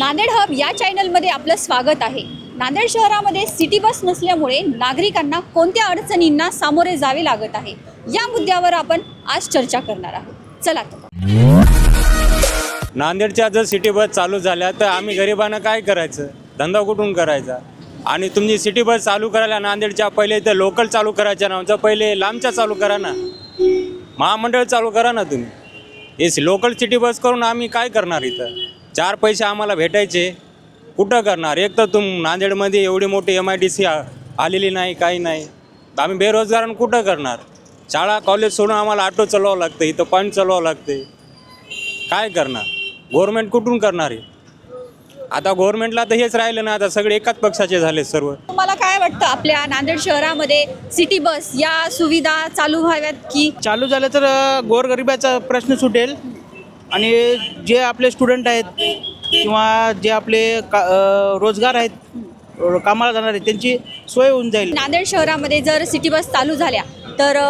Nanded hub या चॅनलमध्ये आपलं स्वागत आहे. नांदेड शहरामध्ये सिटी बस नसल्यामुळे नागरिकांना कोणत्या अडचणींना सामोरे जावे लागत आहे या मुद्द्यावर आपण आज चर्चा करणार आहोत. चला तर. नांदेडच्या जर सिटी बस चालू झाल्या तर आम्ही गरिबांना काय करायचं? धंदा कुठून करायचा? आणि तुमची सिटी बस चालू करायला नांदेडच्या पहिले तर लोकल चालू करायच्या ना पहिले लांबच्या चालू करा ना. महामंडळ चालू करा ना तुम्ही. हे लोकल सिटी बस करून आम्ही काय करणार इथं? चार पैसे आम्हाला भेटायचे. कुठं करणार? एक तर तुम नांदेडमध्ये एवढी मोठी एम आय डी सी आलेली नाही काही नाही. तर आम्ही बेरोजगारांना कुठं करणार? शाळा कॉलेज सोडून आम्हाला ऑटो चालवावं लागतं इथं पॉईंट चालवावं लागते. काय करणार? गव्हर्मेंट कुठून करणार आहे आता गव्हर्मेंटला तर हेच राहिलं ना आता सगळे एकाच पक्षाचे झाले सर्व. तुम्हाला काय वाटतं आपल्या नांदेड शहरामध्ये सिटी बस या सुविधा चालू व्हाव्यात की? चालू झालं तर गोरगरिबाचा प्रश्न सुटेल. आणि जे आपले स्टुडंट आहेत किंवा जे आपले का अ, रोजगार आहेत कामाला जाणार आहेत त्यांची सोय होऊन जाईल. नांदेड शहरामध्ये जर सिटी बस चालू झाल्या तर अ,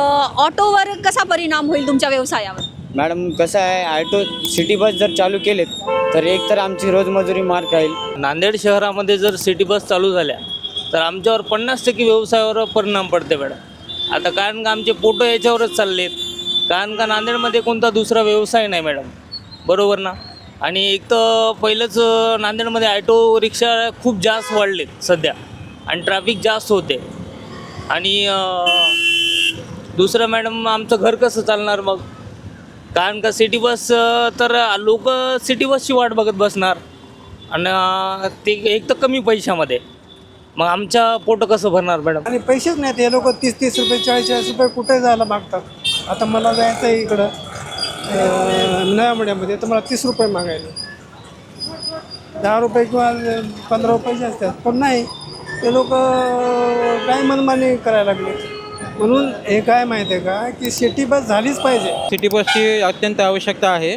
ऑटोवर कसा परिणाम होईल तुमच्या व्यवसायावर? मॅडम कसं आहे ऑटो सिटी बस जर चालू केलेत तर एक तर आमची रोजमजुरी मार राहील नांदेड शहरामध्ये जर सिटी बस चालू झाल्या तर आमच्यावर पन्नास टक्के व्यवसायावर परिणाम पडते मॅडम. आता कारण का आमचे पोटं याच्यावरच चाललेत? कारण का नांदेडमध्ये कोणता दुसरा व्यवसाय नाही मॅडम. बरोबर ना? आणि एक तर पहिलंच नांदेडमध्ये ॲटो रिक्षा खूप जास्त वाढलेत सध्या आणि ट्रॅफिक जास्त होते. आणि दुसरं मॅडम आमचं घर कसं चालणार मग? कारण का सिटी बस तर लोक सिटी बसची वाट बघत बसणार. आणि ते एक तर कमी पैशामध्ये. मग आमच्या पोटं कसं भरणार मॅडम? आणि पैसेच नाहीत हे लोक तीस तीस रुपये चाळीस चाळीस रुपये कुठे जायला मागतात? आता मला जायचं आहे इकडं. अं, नव्या तर मला तीस रुपये मागायला दहा रुपये किंवा पंधरा रुपये असतात. पण नाही ते लोक काय मनमानी करायला लागले. म्हणून हे काय माहिती आहे का की सिटी बस झालीच पाहिजे. सिटी बसची अत्यंत आवश्यकता आहे.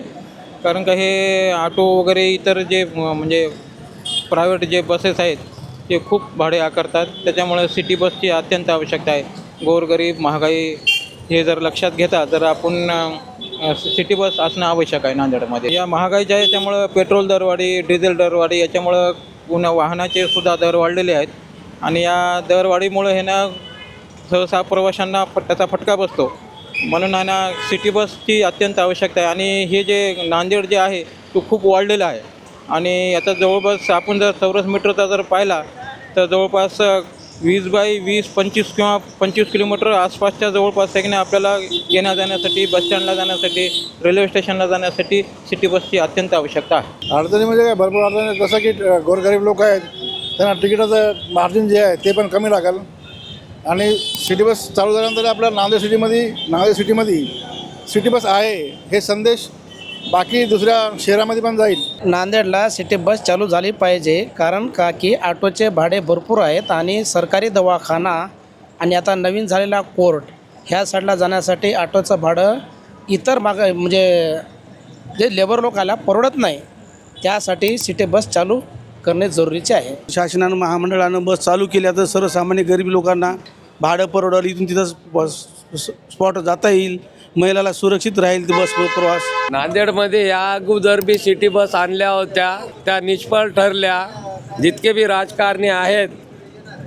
कारण का हे ऑटो वगैरे इतर जे म्हणजे प्रायव्हेट जे बसेस आहेत ते खूप भाडे आकारतात. त्याच्यामुळे सिटी बसची अत्यंत आवश्यकता आहे. गोरगरीब महागाई हे जर लक्षात घेता तर आपण सिटी बस असणं आवश्यक आहे नांदेडमध्ये. या महागाईच्या आहे त्यामुळं पेट्रोल दरवाढी डिझेल दरवाढी याच्यामुळं पुन्हा वाहनाचे सुद्धा दर वाढलेले आहेत. आणि या दरवाढीमुळे हे ना सहसा प्रवाशांना त्याचा फटका बसतो. म्हणून आहे ना सिटी बसची अत्यंत आवश्यकता आहे. आणि हे जे नांदेड जे आहे तो खूप वाढलेला आहे. आणि याचा जवळपास आपण जर चौरस मीटरचा जर पाहिला तर जवळपास वीस बाय वीस पंचवीस किंवा पंचवीस किलोमीटर आसपासच्या जवळपास आहे की नाही आपल्याला येण्या जाण्यासाठी बसस्टँडला जाण्यासाठी रेल्वे स्टेशनला जाण्यासाठी सिटी बसची अत्यंत आवश्यकता आहे. अडचणी म्हणजे काय? भरपूर अडचणी जसं की गोरगरीब लोक आहेत. त्यांना तिकिटाचं मार्जिन जे आहे ते पण कमी लागेल. आणि सिटी बस चालू झाल्यानंतर आपल्या नांदेड सिटीमध्ये नांदेड सिटीमध्ये सिटी बस आहे हे संदेश बाकी दुसऱ्या शहरामध्ये पण जाईल. नांदेडला सिटी बस चालू झाली पाहिजे कारण का की ऑटोचे भाडे भरपूर आहेत आणि सरकारी दवाखाना आणि आता नवीन झालेला कोर्ट ह्या साईडला जाण्यासाठी ऑटोचं भाडं इतर माग म्हणजे जे लेबर लोकाला परवडत नाही त्यासाठी सिटी बस चालू करणे जरुरीचे आहे. शासनानं महामंडळानं बस चालू केल्या तर सर्वसामान्य गरीब लोकांना भाडं परवडेल इथून तिथं बस स्पॉट जाता येईल. महिलाला सुरक्षित राहील ती बस प्रवास. नांदेडमध्ये या अगोदर बी सिटी बस आणल्या होत्या. त्या निष्फळ ठरल्या. जितके बी राजकारणी आहेत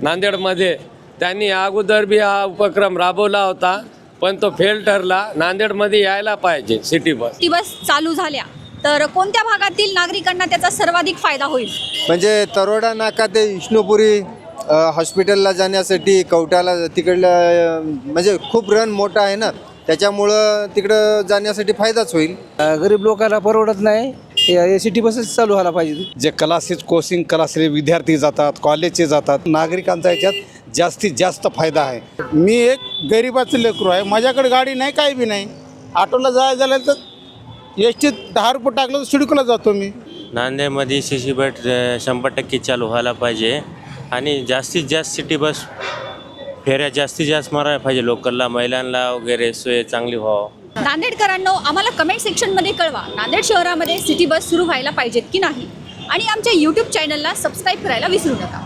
नांदेडमध्ये त्यांनी अगोदर बी हा उपक्रम राबवला होता पण तो फेल ठरला. नांदेडमध्ये यायला पाहिजे सिटी बस. सिटी बस चालू झाल्या. तर कोणत्या भागातील नागरिकांना त्याचा सर्वाधिक फायदा होईल? म्हणजे तरोडा नाका ते विष्णुपुरी हॉस्पिटलला जाण्यासाठी कवटाला तिकडलं म्हणजे खूप रन मोठा आहे ना. त्याच्यामुळं तिकडं जाण्यासाठी फायदाच होईल. गरीब लोकांना परवडत नाही. सिटी बसेस चालू व्हायला पाहिजे. जे क्लासेस कोचिंग क्लासले विद्यार्थी जातात कॉलेजचे जातात नागरिकांचा याच्यात जास्तीत जास्त फायदा आहे. मी एक गरिबाचं लेकरू आहे. माझ्याकडे गाडी नाही काही बी नाही. ऑटोला जायचं झालं तर एस टीत दहा रुपये टाकलं तर सिडकोला जातो मी. नांदेडमध्ये सिटी बस शंभर टक्के चालू व्हायला पाहिजे. आणि जास्तीत जास्त सिटी बस फेऱ्या जास्तीत जास्त मारायला पाहिजे लोकलला महिलांना वगैरे सोय चांगली व्हावं. नांदेडकरांनो आम्हाला कमेंट सेक्शनमध्ये कळवा नांदेड शहरामध्ये सिटी बस सुरू व्हायला पाहिजेत की नाही? आणि आमच्या यूट्यूब चॅनलला सबस्क्राईब करायला विसरू नका.